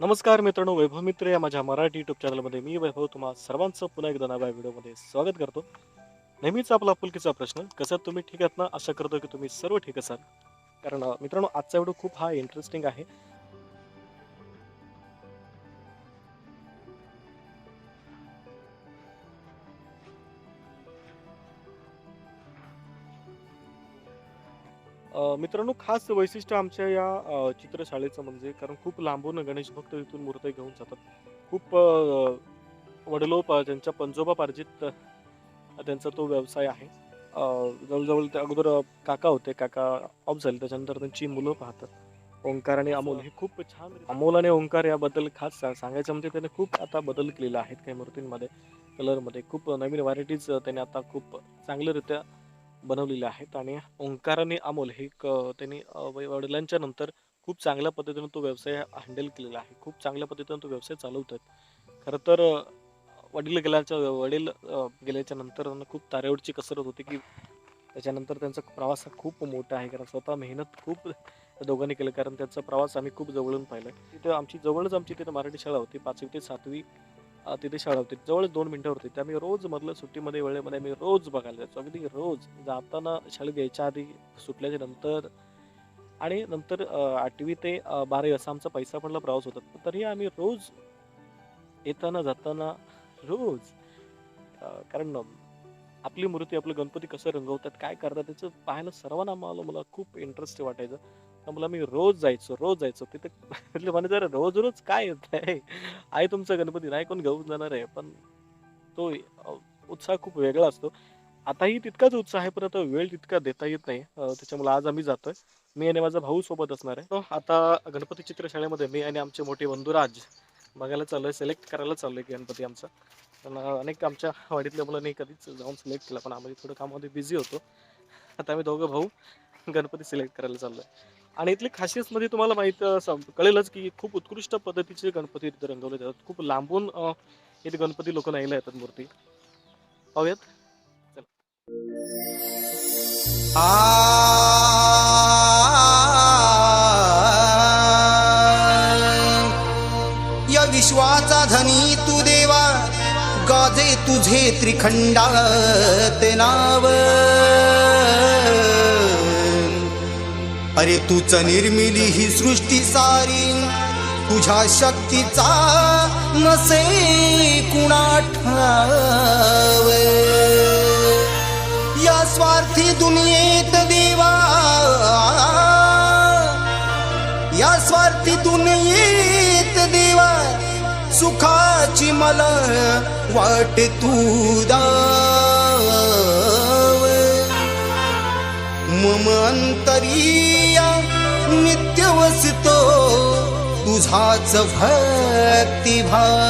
नमस्कार मित्रांनो वैभव मित्र या माझ्या मराठी युट्यूब चॅनलमध्ये मी वैभव तुम्हा सर्वांचं पुन्हा एकदा नव्या व्हिडिओमध्ये स्वागत करतो. नेहमीच आपला आपुलकीचा प्रश्न कसं तुम्ही ठीक आहात ना? आशा करतो की तुम्ही सर्व ठीक असाल. कारण मित्रांनो आजचा व्हिडिओ खूप हा इंटरेस्टिंग आहे. मित्रांनो खास वैशिष्ट्य आमच्या या चित्रशाळेचं म्हणजे कारण खूप लांबून गणेश भक्त इथून मूर्ती घेऊन जातात. खूप अं, त्यांच्या ज्यांच्या पंजोबापार्जित त्यांचा तो व्यवसाय आहे. जवळजवळ ते अगोदर काका होते काका ऑफ झाले. त्याच्यानंतर त्यांची मुलं पाहतात. ओंकार आणि अमोल हे खूप छान अमोल आणि ओंकार याबद्दल खास सांगायचं म्हणजे त्याने खूप आता बदल केलेला आहेत. काही मूर्तींमध्ये कलरमध्ये खूप नवीन व्हरायटीज त्याने आता खूप चांगल्यारीत्या बनवलेले आहेत आणि ओंकार आणि अमोल हे त्यांनी वडिलांच्या नंतर खूप चांगल्या पद्धतीने तो व्यवसाय हँडल केलेला आहे. खूप चांगल्या पद्धतीने तो व्यवसाय चालवतात. खरं तर वडील गेल्याच्या वडील गेल्याच्यानंतर त्यांना खूप तारेवरची कसरत होती की त्याच्यानंतर त्यांचा प्रवास हा खूप मोठा आहे. कारण स्वतः मेहनत खूप दोघांनी केलं. कारण त्यांचा प्रवास आम्ही खूप जवळून पाहिला. तिथे आमची जवळच आमची तिथे मराठी शाळा होती. पाचवी ते सातवी तिथे शाळा होती. जवळ दोन मिनटं होती. ते आम्ही रोज मधलं सुट्टीमध्ये वेळेमध्ये आम्ही रोज बघायला जायचो. अगदी रोज. जाताना शाळेत यायच्या आधी सुटल्याच्या नंतर आणि नंतर आठवी ते बारावी असा आमचा पैसा पडला प्रवास होता. तरी आम्ही रोज येताना जाताना रोज कारण आपली मूर्ती आपलं गणपती कसं रंगवतात काय करतात त्याचं पाहायला सर्वांना मला मला खूप इंटरेस्ट वाटायचं. त्यामुळे मी रोज जायचो रोज जायचो. तिथे म्हटलं म्हणे जरा रोज रोज काय येत आहे आहे तुमचा गणपती नाही कोण घेऊन जाणार आहे. पण तो उत्साह खूप वेगळा असतो. आताही तितकाच उत्साह आहे पण आता वेळ तितका देता येत नाही. त्याच्यामुळे आज आम्ही जातोय. मी आणि माझा भाऊ सोबत असणार आहे. तो आता गणपती चित्रशाळेमध्ये मी आणि आमचे मोठे बंधुराज बघायला चाललोय सिलेक्ट करायला चाललोय गणपती आमचा. पण अनेक आमच्या वाडीतल्या मुलांनी कधीच जाऊन सिलेक्ट केला पण आम्ही थोडं कामामध्ये बिझी होतो. आता आम्ही दोघं भाऊ गणपती सिलेक्ट करायला चाललोय. आणि इथली खासियत मध्ये तुम्हाला माहीत सम- कळेलच की खूप उत्कृष्ट पद्धतीचे गणपती इथे रंगवले जातात खूप लांबून इथे गणपती लोक न्यायला येतात मूर्ती पाहूयात या विश्वाचा धनी तू देवा गाजे तुझे त्रिखंडात नाव अरे तूच निर्मिली ही सृष्टी सारी. तुझ्या शक्तीचा नसे कुणा ठाव या स्वार्थी दुनियेत देवा. या स्वार्थी दुनियेत देवा. सुखाची मला वाट तू दा मम अंतरिया नित्य वसतो तुझाच भक्तिभाव.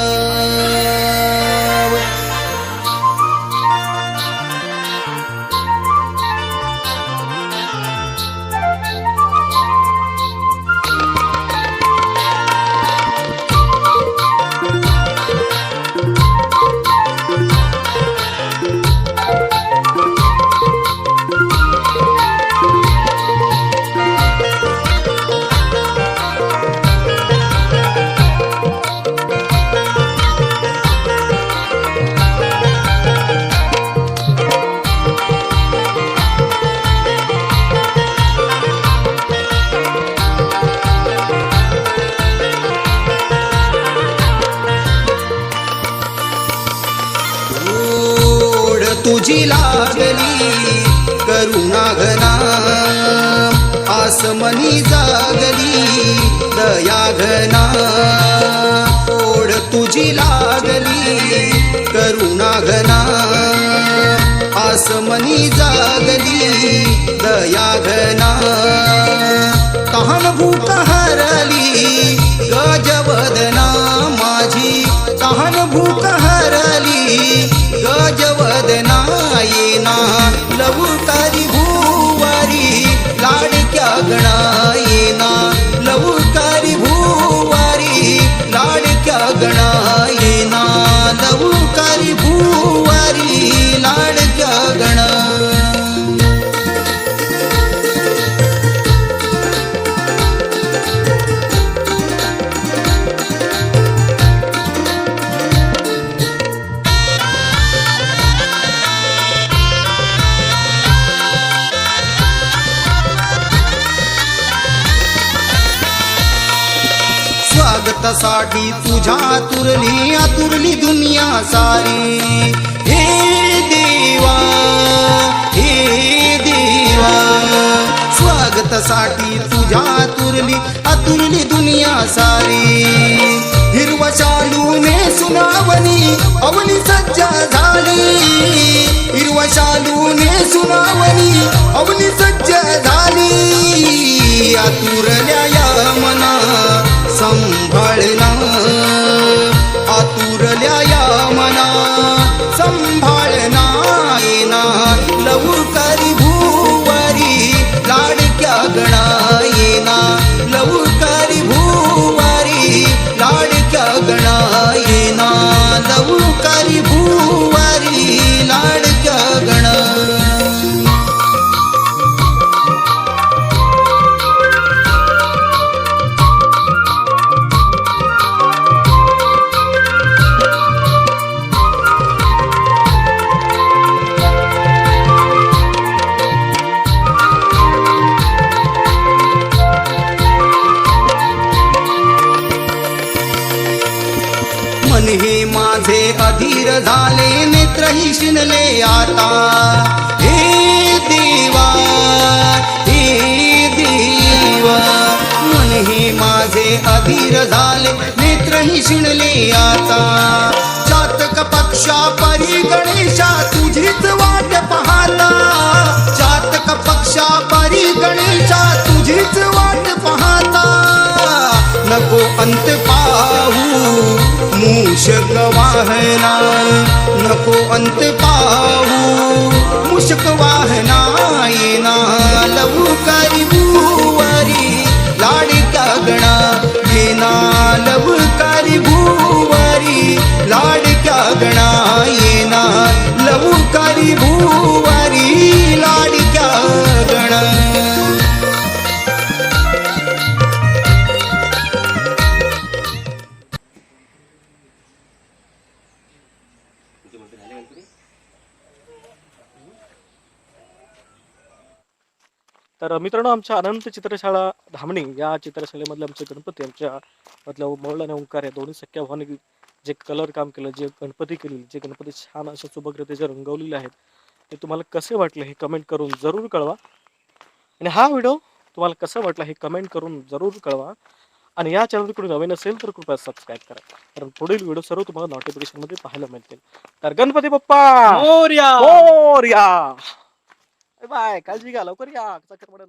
तुझी लागली करुणा घना. आसमनी जागली दया घना. ओढ तुझी लागली करुणा घना. आसमनी जागली दया घना. तहान भूक हरली गजवदना. माझी तहान भूत हरली लवकारी स्वागतासाठी तुझ्या तुरली आतुरली दुनिया सारी. हे देवा हे देवा स्वागतासाठी तुझ्या तुरली आतुरली दुनिया सारी. हिरवा शालूने सुनावणी अवनी सज्जा झाली. हिरवा शालूने सुनावणी अवनी नेत्रही शिणले आता. चातक पक्षा परी गणेशा तुझीच वाट पाहता जातक पक्षा परी गणेशा तुझीच वाट पाहता नको अंत पाहू मूषक वाहना नको अंत पाहू मूषक वाहना तर मित्रांनो आमच्या अनंत चित्रशाळा धामणी या चित्रशाळेमधले आमचे गणपती आमच्या मधल्या मौल आणि ओंकार या दोन्ही सख्या भावाने जे कलर काम केलं जे गणपती केली जे गणपती छान अशा सुभग्रते जे रंगवलेले आहेत ते तुम्हाला कसे वाटले हे कमेंट करून जरूर कळवा. आणि हा व्हिडिओ तुम्हाला कसं वाटला हे कमेंट करून जरूर कळवा. आणि या चॅनल कोणी नवीन असेल तर कृपया सबस्क्राईब करा. कारण पुढील व्हिडिओ सर्व तुम्हाला notification मध्ये पाहायला मिळतील. तर गणपती बाप्पा! मोरया! मोरया! बाय काळजी घ्या लवकर या चक्कर